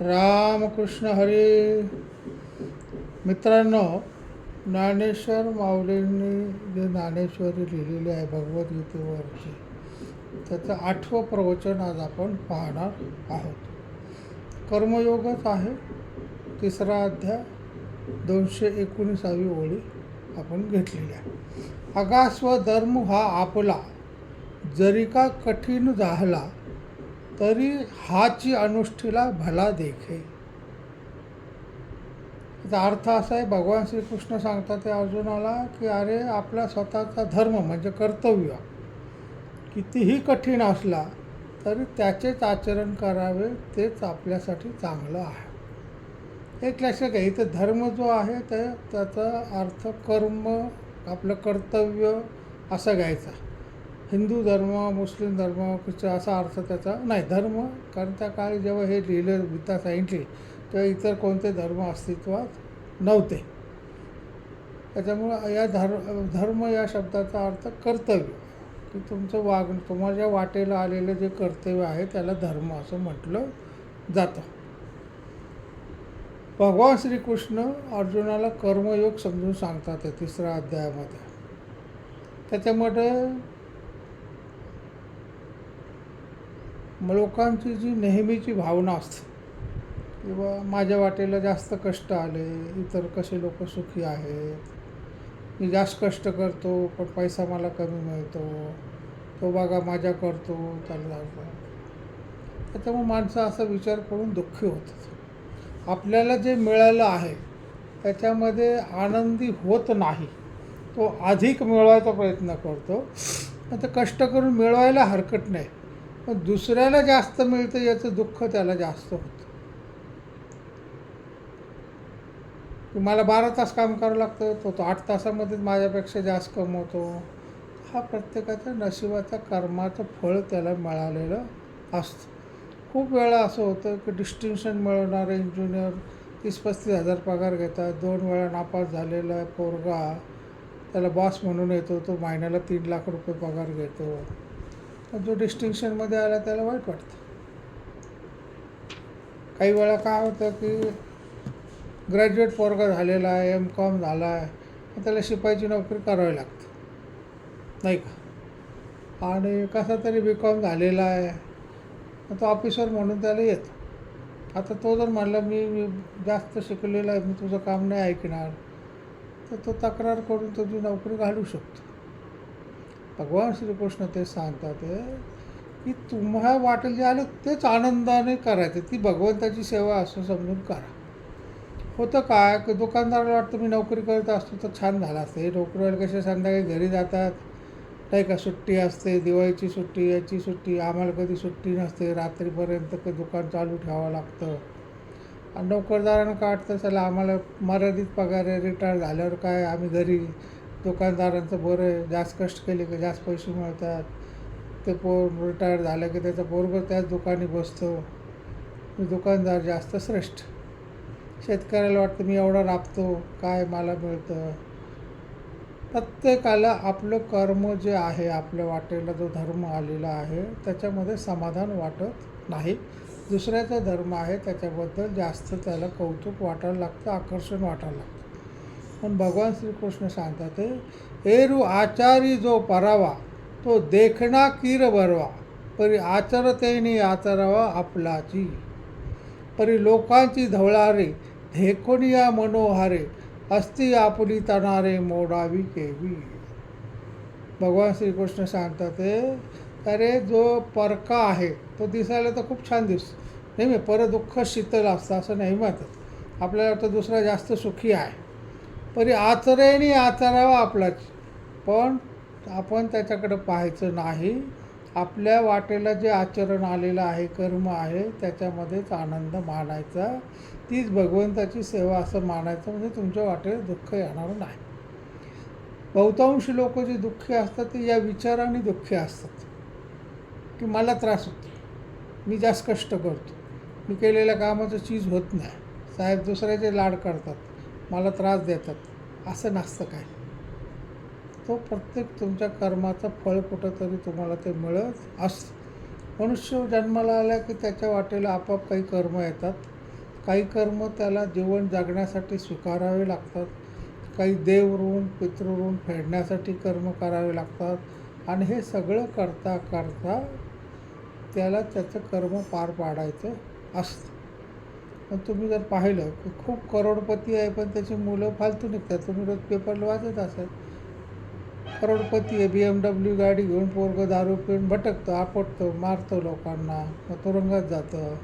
रामकृष्ण हरी। मित्रांनो ज्ञानेश्वर माऊलींनी जे ज्ञानेश्वरी लिहिलेली आहे भगवद्गीतेवरची त्याचं आठवं प्रवचन आज आपण पाहणार आहोत. कर्मयोगच आहे. तिसरा अध्याय दोनशे एकोणीसावी ओळी आपण घेतलेली आहे अगास्व धर्म हा आपला जरी का कठीण झाला तरी हाची अनुष्ठीला भला देखे. त्याचा अर्थ असा आहे भगवान श्रीकृष्ण सांगतात ते अर्जुनाला की अरे आपला स्वतःचा धर्म म्हणजे कर्तव्य. कितीही कठीण असला तरी त्याचेच आचरण करावे तेच आपल्यासाठी चांगलं आहे. एक लक्षात घ्या इथं धर्म जो आहे ते त्याचा अर्थ कर्म आपलं कर्तव्य असं घ्यायचा. हिंदू धर्म मुस्लिम धर्म ख्रिश्चन असा अर्थ त्याचा नाही. धर्म कारण त्या काळी जेव्हा हे लिहिलं गीता सांगितली तेव्हा इतर कोणते धर्म अस्तित्वात नव्हते. त्याच्यामुळं या धर्म धर्म या शब्दाचा अर्थ कर्तव्य. की तुमचं वाग तुम्हाला वाटेला आलेलं जे कर्तव्य आहे त्याला धर्म असं म्हटलं जातं. भगवान श्रीकृष्ण अर्जुनाला कर्मयोग समजून सांगतात तिसऱ्या अध्यायामध्ये. त्याच्यामध्ये लोकांची जी नेहमीची भावना असते किंवा माझ्या वाटेला जास्त कष्ट आले इतर कसे लोक सुखी आहेत मी जास्त कष्ट करतो पण पैसा मला कमी मिळतो तो बघा माझ्या करतो चालला त्याच्यामुळे माणसं असा विचार करून दुःखी होतात. आपल्याला जे मिळालं आहे त्याच्यामध्ये आनंदी होत नाही तो अधिक मिळवायचा प्रयत्न करतो. पण ते कष्ट करून मिळवायला हरकत नाही. पण दुसऱ्याला जास्त मिळतं याचं दुःख त्याला जास्त होतं. मला बारा तास काम करावं लागतं तो तो आठ तासामध्येच माझ्यापेक्षा जास्त कमवतो. हा प्रत्येकाच्या नशिबाच्या कर्माचं फळ त्याला मिळालेलं असतं. खूप वेळा असं होतं की डिस्टिंक्शन मिळवणारे इंजिनियर तीस पस्तीस हजार पगार घेतात. दोन वेळा नापास झालेला पोरगा त्याला बॉस म्हणून येतो तो महिन्याला तीन लाख रुपये पगार घेतो. जो डिस्टिंक्शनमध्ये आला त्याला वाईट वाटतं. काही वेळा काय होतं की ग्रॅज्युएट पोरगा झालेला आहे एम कॉम झाला आहे त्याला शिपाईची नोकरी करावी लागते. नाही का? आणि कसा तरी बी कॉम झालेला आहे तो ऑफिसर म्हणून त्याला येतो. आता तो जर म्हणला मी मी जास्त शिकलेला आहे मी तुझं काम नाही ऐकणार तर तो तक्रार करून तुझी नोकरी घालू शकतो. भगवान श्रीकृष्ण ते सांगतात की तुम्हाला वाटेल जे आलं तेच आनंदाने करायचं. ती भगवंताची सेवा असं समजून करा. होतं काय की दुकानदाराला वाटतं मी नोकरी करत असतो तर छान झाला असतं. हे नोकरीवाले कसे संध्याकाळी घरी जातात? नाही का सुट्टी असते दिवाळीची सुट्टी याची सुट्टी आम्हाला कधी सुट्टी नसते रात्रीपर्यंत काही दुकान चालू ठेवावं लागतं. आणि नोकरदारानं काय वाटतं चला आम्हाला मर्यादित पगार आहे रिटायर झाल्यावर काय आम्ही घरी दुकानदारांचं बरं आहे जास्त कष्ट केले की जास्त पैसे मिळतात. ते पोर रिटायर झालं की त्याचा बरोबर त्याच दुकानी बसतो. दुकानदार जास्त श्रेष्ठ. शेतकऱ्याला वाटतं मी एवढा राबतो काय मला मिळतं? प्रत्येकाला आपलं कर्म जे आहे आपल्या वाटेला जो धर्म आलेला आहे त्याच्यामध्ये समाधान वाटत नाही. दुसऱ्याचा धर्म आहे त्याच्याबद्दल जास्त त्याला कौतुक वाटायला लागतं आकर्षण वाटायला लागतं. पण भगवान श्रीकृष्ण सांगतात एरू आचारी जो परावा तो देखणा कीर भरवा परी आचरतेनी आचरावा आपलाची. परी लोकांची धवळारे धेकोनिया मनोहारे अस्ति आपली तणारे मोडावी केवी. भगवान श्रीकृष्ण सांगतात अरे जो परका आहे तो दिसायला तर खूप छान दिस नेहमी पर दुःख शीतल असतं असं नाही म्हणतात आपल्याला वाटतं दुसरा जास्त सुखी आहे. परी आचरेने आचरावा आपलाच. पण आपण त्याच्याकडं पाहायचं नाही. आपल्या वाटेला जे आचरण आलेलं आहे कर्म आहे त्याच्यामध्येच आनंद मानायचा. तीच भगवंताची सेवा असं मानायचं म्हणजे तुमच्या वाटेला दुःख येणार नाही. बहुतांश लोक जे दुःखी असतात ते या विचाराने दुःखी असतात. की मला त्रास होतो. मी जास्त कष्ट करतो. मी केलेल्या कामाचं चीज होत नाही. साहेब दुसऱ्याचे लाड करतात. मला त्रास देतात. असं नसतं काय? तो प्रत्येक तुमच्या कर्माचं फळ कुठंतरी तुम्हाला ते मिळत असतं मनुष्य जन्माला आला की त्याच्या वाटेला आपाप काही कर्म येतात. काही कर्म त्याला जीवन जगण्यासाठी स्वीकारावे लागतात. काही देव ऋण पितृऋण फेडण्यासाठी कर्म करावे लागतात. आणि हे सगळं करता करता त्याला त्याचं कर्म पार पाडायचं असतं. पण तुम्ही जर पाहिलं की खूप करोडपती आहे पण त्याची मुलं फालतू निघतात. तुम्ही रोज पेपरला वाचत असाल. करोडपती आहे बी एम डब्ल्यू गाडी घेऊन पोरगं दारू पिऊन भटकतो आपटतो मारतो लोकांना मग तुरुंगात जातं.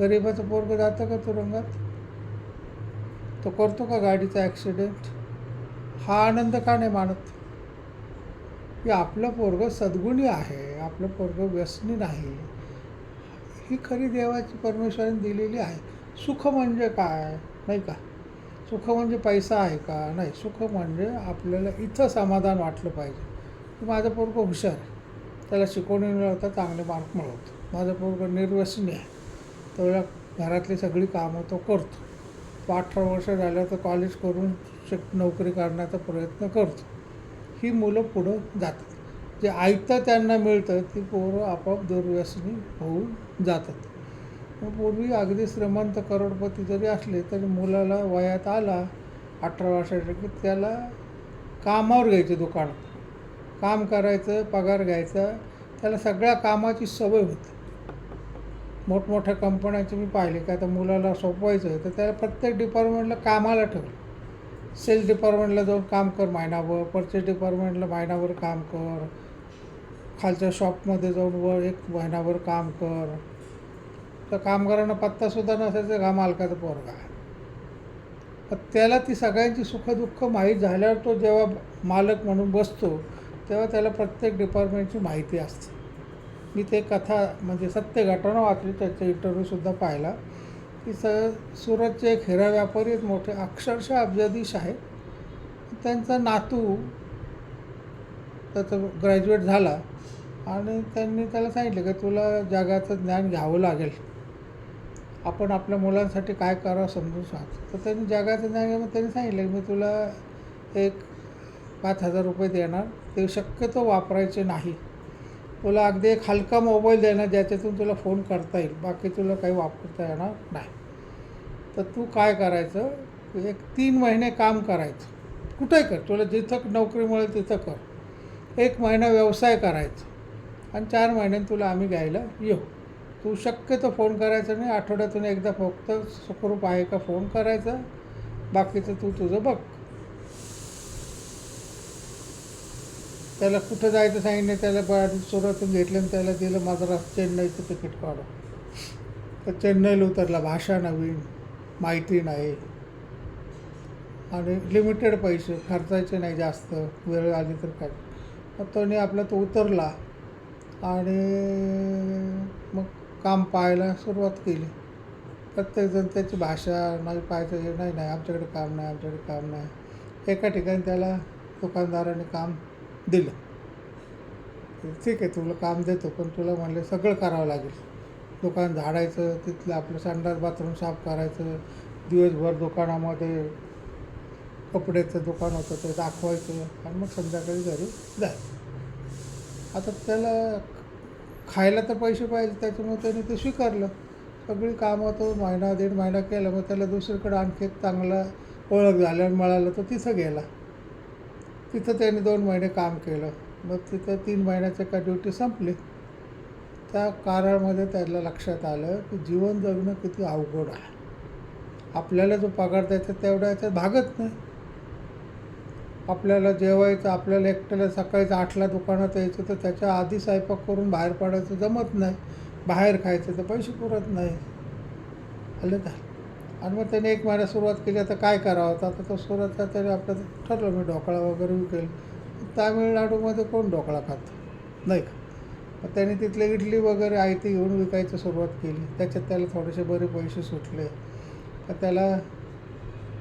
गरिबाचं पोरगं जातं का तुरुंगात? तो करतो का गाडीचा ॲक्सिडेंट हा आनंद का नाही मानत? की आपलं पोरगं सद्गुणी आहे आपलं पोरगं व्यसनी नाही. ही खरी देवाची परमेश्वराने दिलेली आहे. सुख म्हणजे काय? नाही का? सुख म्हणजे पैसा आहे का? नाही सुख म्हणजे आपल्याला इथं समाधान वाटलं पाहिजे. की माझं पोरगं हुशार आहे. त्याला शिकवणी मिळवता चांगले मार्क मिळवतो. माझं पोरगं निर्व्यसनी आहे. त्याला घरातली सगळी कामं तो करतो. तो अठरा वर्ष झालं तर कॉलेज करून शिक नोकरी करण्याचा प्रयत्न करतो. ही मुलं पुढं जातात. जे ऐकतं त्यांना मिळतं ती पोरं आपोआप दुर्व्यसनी होऊन जातात. मग पूर्वी अगदी श्रीमंत करोडपती जरी असले तरी मुलाला वयात आला अठरा वर्षाच्या की त्याला कामावर घ्यायचे दुकानात काम करायचं पगार घ्यायचा त्याला सगळ्या कामाची सवय होती. मोठमोठ्या कंपन्यांचे मी पाहिले की आता मुलाला सोपवायचं आहे तर त्याला प्रत्येक डिपार्टमेंटला कामाला ठेवलं. सेल्स डिपार्टमेंटला जाऊन काम कर महिनाभर परचेस डिपार्टमेंटला महिनाभर काम कर. खालच्या शॉपमध्ये जाऊन वर एक महिनाभर काम कर. तर कामगारांना पत्तासुद्धा नसायचं घा मालकाचा पोरगा आहे. त्याला ती सगळ्यांची सुखदुःख माहीत झाल्यावर तो जेव्हा मालक म्हणून बसतो तेव्हा त्याला प्रत्येक डिपार्टमेंटची माहिती असते. मी ते कथा म्हणजे सत्य घटना वाचली त्याचा इंटरव्ह्यूसुद्धा पाहिला. की स सुरतचे एक हिरा व्यापारी आहेत मोठे अक्षरशः अब्जाधीश आहे. त्यांचा नातू त्याचं ग्रॅज्युएट झाला. आणि त्यांनी त्याला सांगितलं की तुला जगाचं ज्ञान घ्यावं लागेल. आपण आपल्या मुलांसाठी काय करावं समजून सांग. तर त्यांनी जगाचं ज्ञान घ्या मग त्यांनी सांगितलं की मी तुला एक पाच हजार रुपये देणार. ते शक्यतो वापरायचे नाही. तुला अगदी एक हलका मोबाईल देणार ज्याच्यातून तुला फोन करता येईल. बाकी तुला काही वापरता येणार नाही. तर तू काय करायचं? एक तीन महिने काम करायचं. कुठे कर? तुला जिथं नोकरी मिळेल तिथं कर. एक महिना व्यवसाय करायचा. आणि चार महिन्यांनी तुला आम्ही घ्यायला येऊ. तू शक्यतो फोन करायचा नाही आठवड्यातून एकदा फक्त सुखरूप आहे का फोन करायचा? बाकीचं तू तुझं बघ. त्याला कुठं जायचं सांगितलं त्याला गाडी सुरतून घेतलं आणि त्याला दिलं माझं चेन्नईचं तिकीट काढू तर चेन्नईला उतरला भाषा नवीन माहिती नाही. आणि लिमिटेड पैसे खर्चायचे नाही जास्त वेळ आली तर काय? मग त्याने आपला तो उतरला. आणि मग काम पाहायला सुरुवात केली. प्रत्येकजण त्याची भाषा नाही पाहायचं हे नाही नाही आमच्याकडे काम नाही आमच्याकडे काम नाही. एका ठिकाणी त्याला दुकानदाराने काम दिलं. ठीक आहे तुला काम देतो पण तुला म्हणलं सगळं करावं लागेल. दुकान झाडायचं तिथलं आपलं संडास बाथरूम साफ करायचं दिवसभर दुकानामध्ये कपड्याचं दुकान होतं ते दाखवायचं आणि मग संध्याकाळी घरी जायचं. आता त्याला खायला तर पैसे पाहिजे त्याच्यामुळे त्याने ते स्वीकारलं. सगळी कामं तो महिना दीड महिना केला मग त्याला दुसरीकडे आणखी एक चांगला ओळख झाल्या मिळालं तर तिथं गेला. तिथं त्याने दोन महिने काम केलं. मग तिथं तीन महिन्याच्या का ड्युटी संपली. त्या काळामध्ये त्याला लक्षात आलं की जीवन जगणं किती अवघड आहे. आपल्याला जो पगार द्यायचा तेवढा याच्यात भागत नाही. आपल्याला जेवायचं आपल्याला एकट्याला सकाळीच आठला दुकानात यायचं तर त्याच्या आधी स्वयंपाक करून बाहेर पडायचं जमत नाही. बाहेर खायचं तर पैसे पुरत नाही. आलं तर. आणि मग त्याने एक महिना सुरुवात केली आता काय करावं? आता आता तो सुरुवातला तरी आपलं ठरलं मी ढोकळा वगैरे विकेल. तामिळनाडूमध्ये कोण ढोकळा खातं? नाही का? मग त्याने तिथले इडली वगैरे आयती घेऊन विकायची सुरुवात केली. त्याच्यात त्याला थोडेसे बरे पैसे सुटले. तर त्याला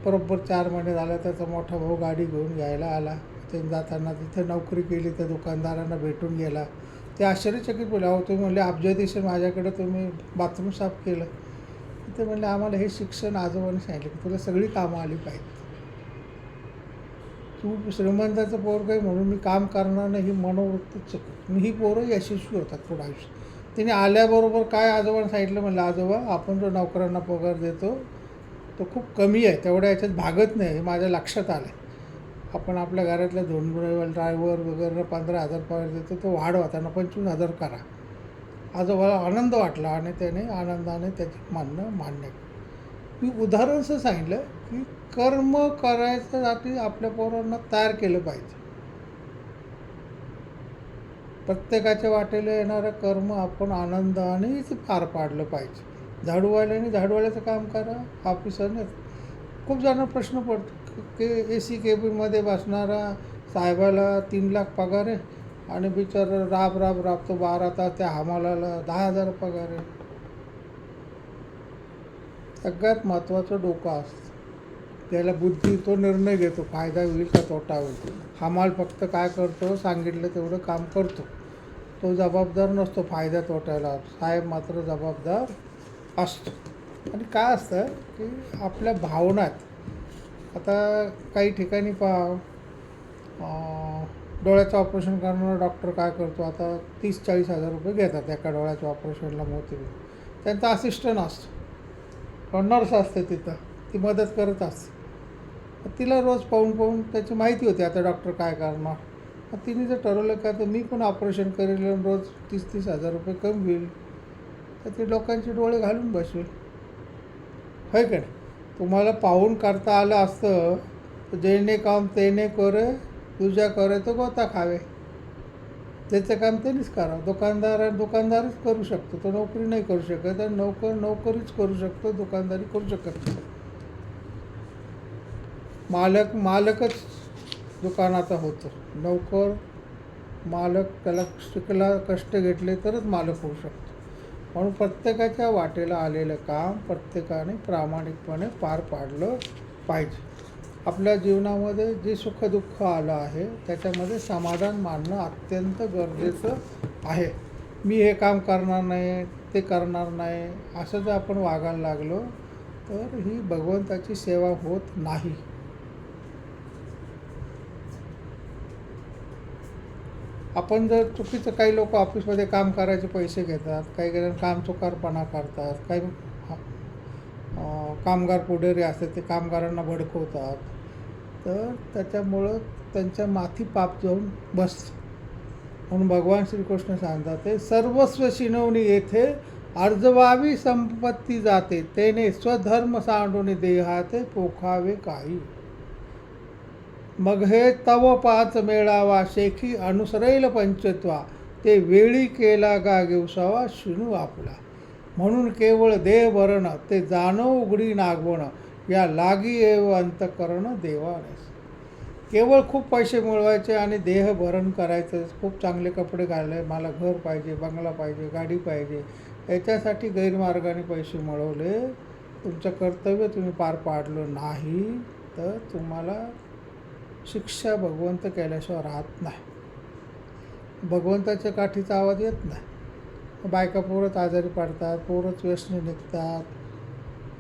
बरोबर चार महिने झाले त्याचा मोठा भाऊ गाडी घेऊन घ्यायला आला. ते जाताना तिथे नोकरी केली त्या दुकानदारांना भेटून गेला. ते आश्चर्यचकित बोले अहो तुम्ही म्हणले अब्जाधीश माझ्याकडे तुम्ही बाथरूम साफ केलं. ते म्हणले आम्हाला हे शिक्षण आजोबाने सांगितलं की तुला सगळी कामं आली पाहिजेत. तू श्रीमंताचं पोर काही म्हणून मी काम करणार नाही ही मनोवृत्तीच मी ही पोरं यशस्वी होतात पुढं आयुष्य तिने आल्याबरोबर काय आजोबाने सांगितलं? म्हणलं आजोबा आपण जो नोकरांना पगार देतो तो खूप कमी आहे तेवढ्या याच्यात भागत नाही हे माझ्या लक्षात आलं आहे आपण आपल्या घरातल्या दोन ड्रायव्हर वगैरे पंधरा हजार पगार देतो तो वाढवा त्यांना पंचवीस हजार करा. आजोबाला आनंद वाटला आणि त्याने आनंदाने त्याचे मानणं मान्य मी उदाहरण असं सांगितलं की कर्म करायच्यासाठी आपल्या पोरांना तयार केलं पाहिजे. प्रत्येकाच्या वाटेला येणारं कर्म आपण आनंदानेच पार पाडलं पाहिजे. झाडूवाल्याने झाडूवाल्याचं काम करा ऑफिसरने खूप जणांना प्रश्न पडतो की ए सी केबिनमध्ये बसणारा साहेबाला तीन लाख पगार आहे आणि बिचार राब राब राबतो बारा तास त्या हमालाला दहा हजार पगार आहे. सगळ्यात महत्त्वाचं डोकं असतं. त्याला बुद्धी तो निर्णय घेतो फायदा होईल का तोटा होईल. हमाल फक्त काय करतो सांगितलं तेवढं काम करतो. तो जबाबदार नसतो फायदा तोट्याला. साहेब मात्र जबाबदार असतो. आणि काय असतं की आपल्या भावनात आता काही ठिकाणी पहा डोळ्याचं ऑपरेशन करणारा डॉक्टर काय करतो आता तीस चाळीस हजार रुपये घेतात एका डोळ्याच्या ऑपरेशनला मोती त्यांचा असिस्टंट असतो. नर्स असते तिथं. ती मदत करत असते. तिला रोज पाहून पाहून त्याची माहिती होती आता डॉक्टर काय करणार. मग तिने जर ठरवलं का तर मी पण ऑपरेशन करेल रोज तीस तीस हजार रुपये कमी होईल तर ते लोकांचे डोळे घालून बसवेल होय का नाही? तुम्हाला पाहून करता आलं असतं तर जेणे काम तेने करे तुझ्या करे तर गोता खावे. त्याचं काम त्यांनीच करावं. दुकानदार दुकानदारच करू शकतो. तो नोकरी नाही करू शकत आणि नोकर नोकरीच करू शकतो दुकानदारी करू शकत नाही. मालक मालकच दुकानाचा होतो. नोकर मालक त्याला शिकला कष्ट घेतले तरच मालक होऊ शकतो. म्हणून प्रत्येकाच्या वाटेला आलेलं काम प्रत्येकाने प्रामाणिकपणे पार पाडलं पाहिजे. आपल्या जीवनामध्ये जे सुखदुःख आलं आहे त्याच्यामध्ये समाधान मानणं अत्यंत गरजेचं आहे. मी हे काम करणार नाही ते करणार नाही असं जर आपण वागायला लागलो तर ही भगवंताची सेवा होत नाही. आपण जर चुकीचं काही लोक ऑफिसमध्ये काम करायचे पैसे घेतात काही जण काम चुकारपणा करतात काही कामगार पुढेरी असतात ते कामगारांना भडकवतात तर त्याच्यामुळं त्यांच्या माथी पाप जाऊन बस. म्हणून भगवान श्रीकृष्ण सांगतात ते सर्वस्व शिनवणी येथे अर्जवावी संपत्ती जाते तेने स्वधर्म सांडून देहाते पोखावे काही. मग हे तव पाच मेळावा शेखी अनुसरेल पंचत्वा. ते वेळी केला गा घेऊसावा शिणू आपला. म्हणून केवळ देहभरण ते जाणं उघडी नागवणं या लागी एव अंतकरण देवानेस केवळ खूप पैसे मिळवायचे आणि देह भरण करायचं. खूप चांगले कपडे घालले मला घर पाहिजे बंगला पाहिजे गाडी पाहिजे. याच्यासाठी गैरमार्गाने पैसे मिळवले. तुमचं कर्तव्य तुम्ही पार पाडलं नाही तर तुम्हाला शिक्षा भगवंत केल्याशिवाय राहत नाही. भगवंताच्या काठीचा आवाज येत नाही. बायका पोरच आजारी पडतात पोरच व्यसनी निघतात.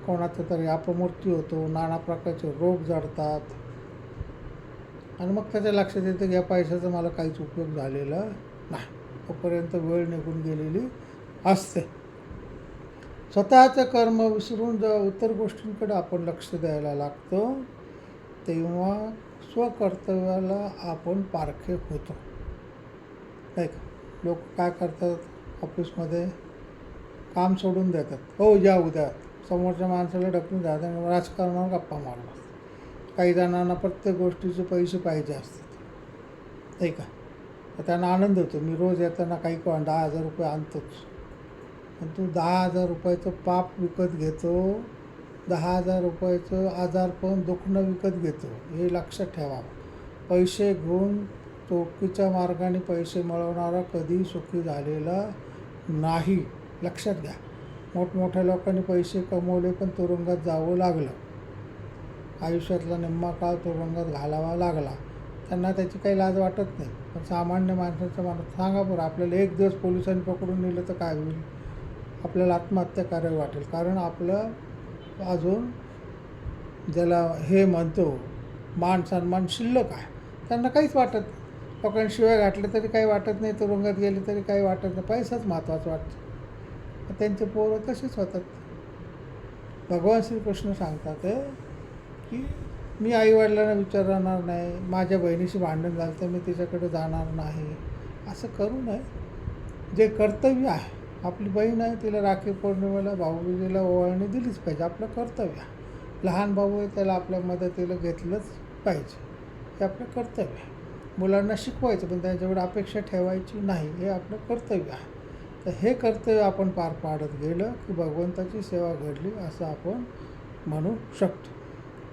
कोणाचा तरी अपमृत्यू होतो नाना प्रकारचे रोग जडतात. आणि मग त्याच्या लक्षात येतं की या पैशाचा मला काहीच उपयोग झालेला नाही. तोपर्यंत वेळ निघून गेलेली असते. स्वतःचं कर्म विसरून जेव्हा इतर गोष्टींकडे आपण लक्ष द्यायला लागतो तेव्हा स्वकर्तव्याला आपण पारखे होतो. नाही का? लोक काय करतात? ऑफिसमध्ये काम सोडून देतात. हो या उद्या. समोरच्या माणसाला ढकलून जातात आणि राजकारणावर गप्पा मारतात काही जणांना प्रत्येक गोष्टीचे पैसे पाहिजे असतात. नाही का? तर त्यांना आनंद होतो. मी रोज येताना काही कोण दहा हजार रुपये आणतोच. पण तू दहा हजार रुपयाचं पाप विकत घेतो. दहा हजार रुपयाचं आजारपण दुखणं विकत घेतो हे लक्षात ठेवा. पैसे घेऊन चोकीच्या मार्गाने पैसे मिळवणारा कधी सुखी झालेला नाही. लक्षात घ्या. मोठमोठ्या लोकांनी पैसे कमवले पण तुरुंगात जावं लागलं. आयुष्यातला निम्मा काळ तुरुंगात घालावा लागला. त्यांना त्याची काही लाज वाटत नाही. पण सामान्य माणसाच्या मनात सांगा बरं आपल्याला एक दिवस पोलिसांनी पकडून नेलं तर काय होईल? आपल्याला आत्महत्या करावी वाटेल. कारण आपलं अजून? ज्याला हे म्हणतो मान सन्मान शिल्लक आहे. त्यांना काहीच वाटत नाही. लोकांनी शिवाय तरी काही वाटत नाही तुरुंगात गेले तरी काही वाटत नाही. पैसाच महत्त्वाचा वाटतो. त्यांचे पोरं तसेच होतात. भगवान श्रीकृष्ण सांगतात की मी आईवडिलांना विचारणार नाही माझ्या बहिणीशी भांडण झालं तर मी तिच्याकडे जाणार नाही. असं करू नये. जे कर्तव्य आहे आपली बहीण आहे तिला राखी पौर्णिमेला भाऊबीजेला ओवाळणी दिलीच पाहिजे आपलं कर्तव्य. आहे लहान भाऊ आहे त्याला आपल्या मदतीला घेतलंच पाहिजे. हे आपलं कर्तव्य. आहे मुलांना शिकवायचं पण त्यांच्याकडे अपेक्षा ठेवायची नाही हे आपलं कर्तव्य आहे. तर हे कर्तव्य आपण पार पाडत गेलं की भगवंताची सेवा घडली असं आपण म्हणू शकतो.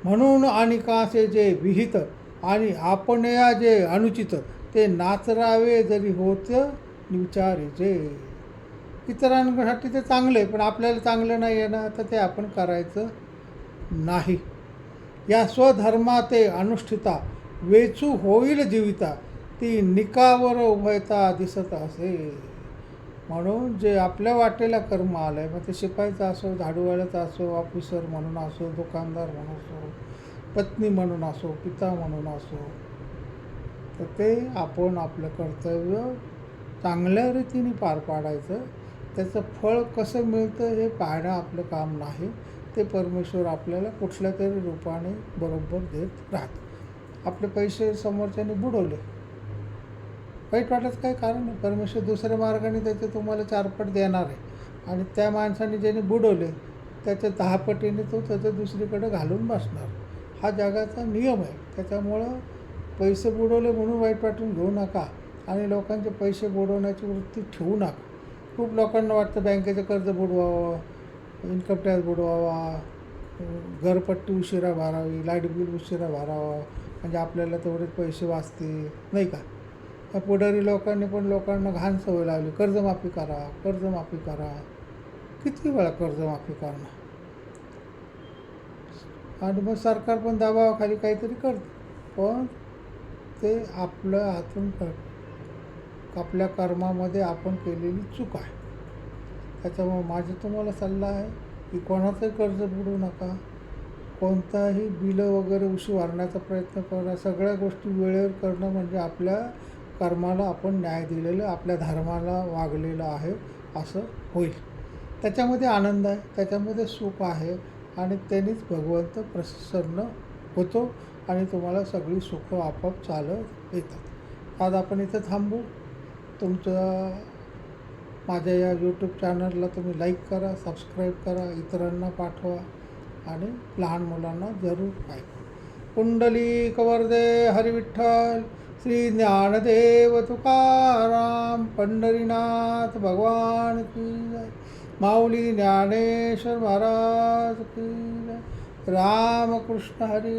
म्हणून आणि कासे जे विहित आणि आपण या जे अनुचित ते नाचरावे जरी होत जे. इतरांसाठी ते चांगलं आहे पण आपल्याला चांगलं नाही आहे ना तर ते आपण करायचं नाही. या स्वधर्मा ते अनुष्ठिता वेचू होईल जीविता ती निकावर उभयता दिसत असे. म्हणून जे आपल्या वाटेला कर्म आलं आहे मग ते शिपायचं असो झाडूवाल्याचं असो ऑफिसर म्हणून असो दुकानदार म्हणून असो पत्नी म्हणून असो पिता म्हणून असो तर ते आपण आपलं कर्तव्य चांगल्या रीतीने पार पाडायचं. त्याचं फळ कसं मिळतं हे पाहणं आपलं काम नाही. ते परमेश्वर आपल्याला कुठल्या तरी रूपाने बरोबर देत राहत. आपले पैसे समोरच्याने बुडवले. वाईट वाटायचं काही कारण नाही. परमेश्वर दुसऱ्या मार्गाने त्याचे तुम्हाला चारपट देणार आहे. आणि त्या माणसाने ज्याने बुडवले त्याच्या दहापटीने तो त्याचं दुसरीकडे घालून बसणार. हा जगाचा नियम आहे. त्याच्यामुळं पैसे बुडवले म्हणून वाईट वाटून घेऊ नका. आणि लोकांचे पैसे बुडवण्याची वृत्ती ठेवू नका. खूप लोकांना वाटतं बँकेचं कर्ज बुडवावं इन्कम टॅक्स बुडवावा घरपट्टी उशिरा भरावी लाइट बिल उशिरा भरावा म्हणजे आपल्याला तेवढेच पैसे वाचतील नाही का? त्या पुढारी लोकांनी पण लोकांना घाण सवय लावली कर्जमाफी करा कर्जमाफी करा. किती वेळा कर्जमाफी करणार? आणि मग सरकार पण दबावाखाली काहीतरी करतं. पण ते आपलं हातून कर आपल्या कर्मामध्ये आपण केलेली चूक आहे. त्याच्यामुळे माझा तुम्हाला सल्ला आहे की कोणाचंही कर्ज बुडू नका. कोणताही बिलं वगैरे उशी भरण्याचा प्रयत्न करा सगळ्या गोष्टी वेळेवर करणं म्हणजे आपल्या कर्माला आपण न्याय दिलेलं आपल्या धर्माला वागलेलं आहे असं होईल. त्याच्यामध्ये आनंद आहे त्याच्यामध्ये सुख आहे आणि त्यांनीच भगवंत प्रसन्न होतो आणि तुम्हाला सगळी सुखं आपोआप चालत येतात. आज आपण इथं थांबू. तुमचं माझ्या या यूट्यूब चॅनलला तुम्ही लाईक करा सबस्क्राईब करा इतरांना पाठवा आणि लहान मुलांना जरूर ऐकवा कुंडली कवरदे हरिविठ्ठल श्री ज्ञानदेव तुकाराम पंढरीनाथ भगवान की जय. माऊली ज्ञानेश्वर महाराज की जय. रामकृष्ण हरी